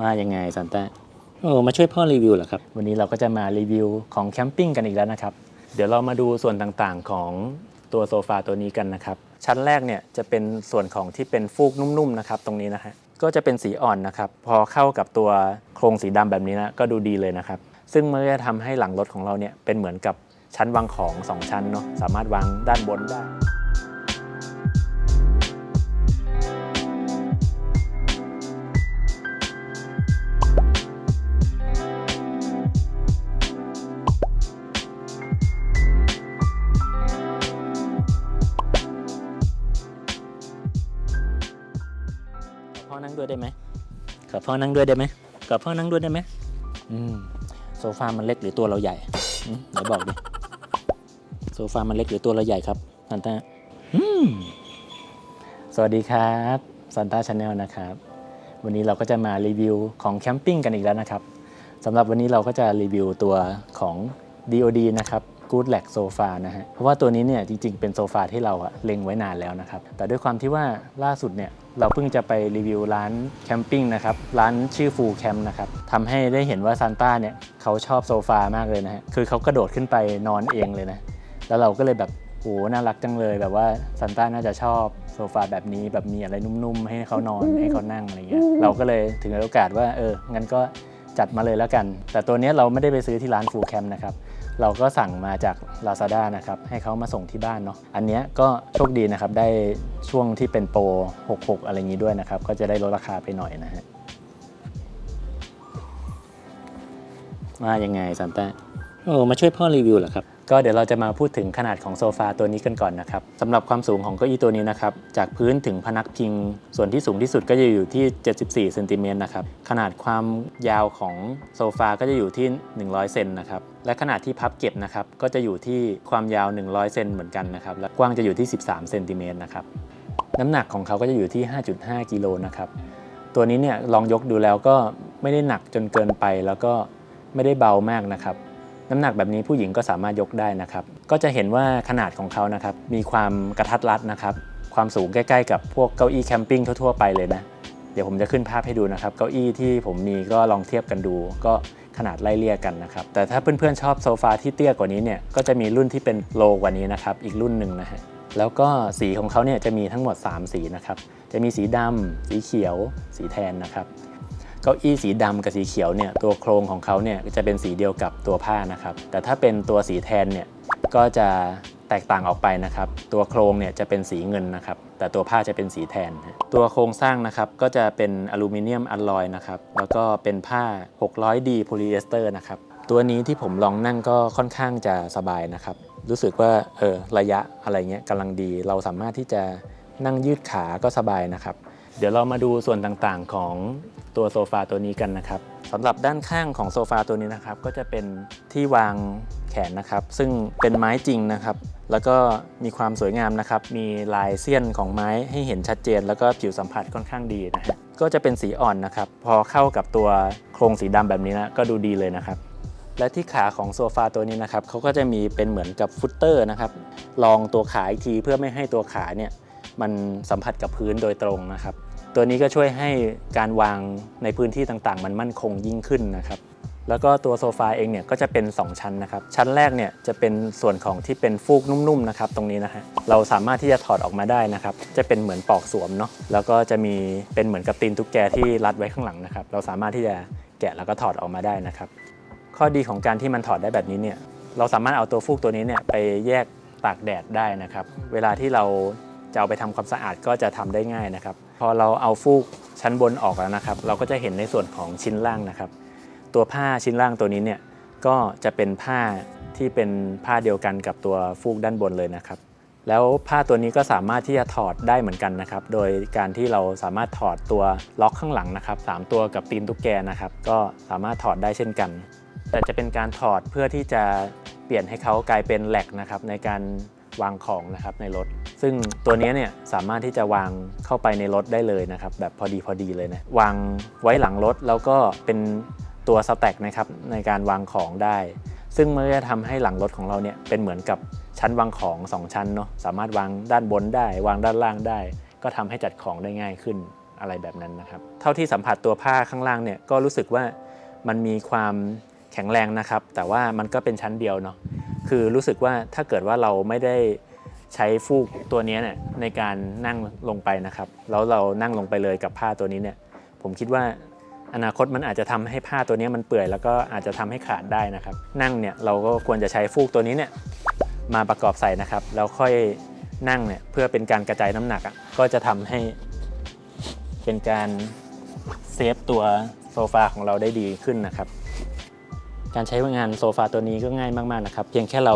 ว่ายังไงซันต้าโอ้มาช่วยพ่อรีวิวเหรอครับ วันนี้เราก็จะมารีวิวของแคมปิ้งกันอีกแล้วนะครับ เดี๋ยวเรามาดูส่วนต่างๆของตัวโซฟาตัวนี้กันนะครับ ชั้นแรกเนี่ยจะเป็นส่วนของที่เป็นฟูกนุ่มๆนะครับ ตรงนี้นะฮะก็จะเป็นสีอ่อนนะครับ พอเข้ากับตัวโครงสีดำแบบนี้นะก็ดูดีเลยนะครับ ซึ่งมันก็จะทำให้หลังรถของเราเนี่ยเป็นเหมือนกับชั้นวางของสองชั้นเนาะสามารถวางด้านบนได้ นั่งด้วยได้ไหมขอพ่อนั่งด้วยได้ไหมขอพ่อนั่งด้วยได้ไหมอืมโซฟามันเล็กหรือตัวเราใหญ่อืมไหนบอกดิโซฟามันเล็กหรือตัวเราใหญ่ครับซันต้าสวัสดีครับซันต้าชาแนลนะครับ วันนี้เราก็จะมารีวิวของแคมปิ้งกันอีกแล้วนะครับสำหรับวันนี้เราก็จะรีวิวตัวของ DOD นะครับ Good l a g Sofa นะฮะ เพราะว่าตัวนี้เนี่ยจริงๆ เป็นโซฟาที่เราอะเล็งไว้นานแล้วนะครับ แต่ด้วยความที่ว่าล่าสุดเนี่ยเราเพิ่งจะไปรีวิวร้านแคมปิ้งนะครับ ร้านชื่อ Full Camp นะครับทำให้ได้เห็นว่าซานต้าเนี่ยเขาชอบโซฟามากเลยนะฮะ คือเขากระโดดขึ้นไปนอนเองเลยนะ แล้วเราก็เลยแบบโหน่ารักจังเลยแบบว่าซันต้าน่าจะชอบโซฟาแบบนี้แบบมีอะไรนุ่มๆ ให้เขานอนให้เขานั่งอะไรเงี้ยเราก็เลยถึงโอกาสว่าเอองั้นก็จัดมาเลยแล้วกัน แต่ตัวเนี้ยเราไม่ได้ไปซื้อที่ร้านฟูลแคมนะครับ เราก็สั่งมาจาก Lazada นะครับให้เขามาส่งที่บ้านเนาะอันเนี้ยก็โชคดีนะครับได้ช่วงที่เป็นโปร 66 อะไรอย่างนี้ด้วยนะครับ ก็จะได้ลดราคาไปหน่อยนะฮะว่ายังไงซันต้าโอ้มาช่วยพ่อรีวิวเหรอครับ ก็เดี๋ยวเราจะมาพูดถึงขนาดของโซฟาตัวนี้กันก่อนนะครับสำหรับความสูงของเก้าอี้ตัวนี้นะครับจากพื้นถึงพนักพิง ส่วนที่สูงที่สุดก็จะอยู่ที่ 74เซนติเมตรนะครับขนาดความยาวของโซฟาก็จะอยู่ที่ 100เซนนะครับและขนาดที่พับเก็บนะครับก็จะอยู่ที่ความยาว 100เซนเหมือนกันนะครับและกว้างจะอยู่ที่ 13เซนติเมตรนะครับน้ำหนักของเขาก็จะอยู่ที่ 5.5กิโลนะครับตัวนี้เนี่ยลองยกดูแล้วก็ไม่ได้หนักจนเกินไปแล้วก็ไม่ได้เบามากนะครับ น้ำหนักแบบนี้ผู้หญิงก็สามารถยกได้นะครับ ก็จะเห็นว่าขนาดของเขานะครับ มีความกระทัดรัดนะครับ ความสูงใกล้ๆ กับพวกเก้าอี้แคมปิ้งทั่วๆไปเลยนะ เดี๋ยวผมจะขึ้นภาพให้ดูนะครับ เก้าอี้ที่ผมมีก็ลองเทียบกันดู ก็ขนาดไล่เลี่ยกันนะครับ แต่ถ้าเพื่อนๆชอบโซฟาที่เตี้ยกว่านี้เนี่ย ก็จะมีรุ่นที่เป็นโลกว่านี้นะครับ อีกรุ่นหนึ่งนะฮะ แล้วก็สีของเขาเนี่ยจะมีทั้งหมด 3 สีนะครับ จะมีสีดำสีเขียว สีแทนนะครับ เก้าอี้สีดำกับสีเขียวเนี่ยตัวโครงของเขาเนี่ยจะเป็นสีเดียวกับตัวผ้านะครับ แต่ถ้าเป็นตัวสีแทนเนี่ยก็จะแตกต่างออกไปนะครับ ตัวโครงเนี่ยจะเป็นสีเงินนะครับ แต่ตัวผ้าจะเป็นสีแทน ตัวโครงสร้างนะครับก็จะเป็นอลูมิเนียมอลลอยนะครับ แล้วก็เป็นผ้า 600D โพลีเอสเตอร์นะครับ ตัวนี้ที่ผมลองนั่งก็ค่อนข้างจะสบายนะครับ รู้สึกว่าเออระยะอะไรเงี้ยกำลังดี เราสามารถที่จะนั่งยืดขาก็สบายนะครับ เดี๋ยวเรามาดูส่วนต่างๆของตัวโซฟาตัวนี้กันนะครับสำหรับด้านข้างของโซฟาตัวนี้นะครับ ก็จะเป็นที่วางแขนนะครับ ซึ่งเป็นไม้จริงนะครับ แล้วก็มีความสวยงามนะครับ มีลายเสี้ยนของไม้ให้เห็นชัดเจน แล้วก็ผิวสัมผัสค่อนข้างดีนะฮะก็จะเป็นสีอ่อนนะครับ พอเข้ากับตัวโครงสีดำแบบนี้นะก็ดูดีเลยนะครับ และที่ขาของโซฟาตัวนี้นะครับเขาก็จะมีเป็นเหมือนกับฟุตเตอร์นะครับรองตัวขาอีกทีเพื่อไม่ให้ตัวขาเนี่ยมันสัมผัสกับพื้นโดยตรงนะครับ ตัวนี้ก็ช่วยให้การวางในพื้นที่ต่างๆ มันมั่นคงยิ่งขึ้นนะครับแล้วก็ตัวโซฟาเองเนี่ยก็จะเป็น 2 ชั้นนะครับ ชั้นแรกเนี่ยจะเป็นส่วนของที่เป็นฟูกนุ่มๆนะครับตรงนี้นะฮะเราสามารถที่จะถอดออกมาได้นะครับ จะเป็นเหมือนปลอกสวมเนาะแล้วก็จะมีเป็นเหมือนกับตีนตุ๊กแกที่รัดไว้ข้างหลังนะครับ เราสามารถที่จะแกะแล้วก็ถอดออกมาได้นะครับ ข้อดีของการที่มันถอดได้แบบนี้เนี่ยเราสามารถเอาตัวฟูกตัวนี้เนี่ยไปแยกตากแดดได้นะครับ เวลาที่เราจะเอาไปทำความสะอาดก็จะทำได้ง่ายนะครับ พอเราเอาฟูกชั้นบนออกแล้วนะครับ เราก็จะเห็นในส่วนของชิ้นล่างนะครับ ตัวผ้าชิ้นล่างตัวนี้เนี่ยก็จะเป็นผ้าที่เป็นผ้าเดียวกันกับตัวฟูกด้านบนเลยนะครับ แล้วผ้าตัวนี้ก็สามารถที่จะถอดได้เหมือนกันนะครับ โดยการที่เราสามารถถอดตัวล็อกข้างหลังนะครับสามตัวกับตีนตุ๊กแกนะครับ ก็สามารถถอดได้เช่นกัน แต่จะเป็นการถอดเพื่อที่จะเปลี่ยนให้เขากลายเป็นแหลกนะครับในการ วางของนะครับในรถ ซึ่งตัวนี้เนี่ยสามารถที่จะวางเข้าไปในรถได้เลยนะครับ แบบพอดีพอดีเลยนะวางไว้หลังรถแล้วก็เป็นตัวสแต็กนะครับในการวางของได้ ซึ่งมันก็จะทำให้หลังรถของเราเนี่ยเป็นเหมือนกับชั้นวางของ 2 ชั้นเนาะสามารถวางด้านบนได้ วางด้านล่างได้ ก็ทำให้จัดของได้ง่ายขึ้นอะไรแบบนั้นนะครับ เท่าที่สัมผัสตัวผ้าข้างล่างเนี่ยก็รู้สึกว่ามันมีความแข็งแรงนะครับ แต่ว่ามันก็เป็นชั้นเดียวเนาะ คือรู้สึกว่าถ้าเกิดว่าเราไม่ได้ใช้ฟูกตัวนี้เนี่ยในการนั่งลงไปนะครับแล้วเรานั่งลงไปเลยกับผ้าตัวนี้เนี่ยผมคิดว่าอนาคตมันอาจจะทำให้ผ้าตัวนี้มันเปื่อยแล้วก็อาจจะทำให้ขาดได้นะครับ นั่งเนี่ยเราก็ควรจะใช้ฟูกตัวนี้เนี่ยมาประกอบใส่นะครับ แล้วค่อยนั่งเนี่ยเพื่อเป็นการกระจายน้ำหนักอะก็จะทำให้เป็นการเซฟตัวโซฟาของเราได้ดีขึ้นนะครับ การใช้งานโซฟาตัวนี้ก็ง่ายมากๆนะครับ เพียงแค่เรา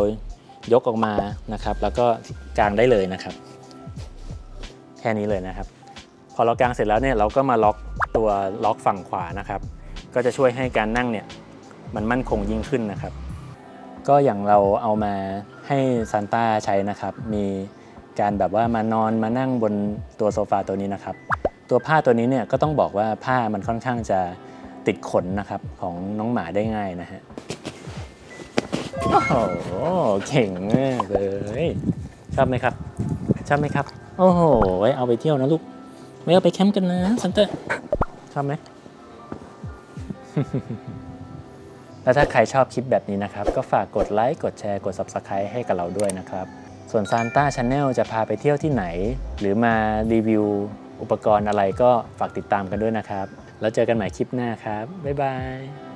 ยกออกมานะครับ แล้วก็กางได้เลยนะครับ แค่นี้เลยนะครับ พอเรากางเสร็จแล้วเนี่ยเราก็มาล็อกตัวล็อกฝั่งขวานะครับ ก็จะช่วยให้การนั่งเนี่ยมันมั่นคงยิ่งขึ้นนะครับ ก็อย่างเราเอามาให้ซานต้าใช้นะครับ มีการแบบว่ามานอนมานั่งบนตัวโซฟาตัวนี้นะครับ ตัวผ้าตัวนี้เนี่ยก็ต้องบอกว่าผ้ามันค่อนข้างจะ ติดขนนะครับของน้องหมาได้ง่ายนะฮะ โอ้โห เก่งมากเลย ชอบไหมครับ ชอบไหมครับ โอ้โหเอาไปเที่ยวนะลูกไม่เอาไปแคมป์กันนะซันเตอร์ ชอบไหม แล้วถ้าใครชอบคลิปแบบนี้นะครับ ก็ฝากกดไลค์ กดแชร์ กด Subscribe ให้กับเราด้วยนะครับ ส่วน Santa Channel จะพาไปเที่ยวที่ไหน หรือมารีวิวอุปกรณ์อะไรก็ฝากติดตามกันด้วยนะครับ แล้วเจอกันใหม่คลิปหน้าครับ บ๊ายบาย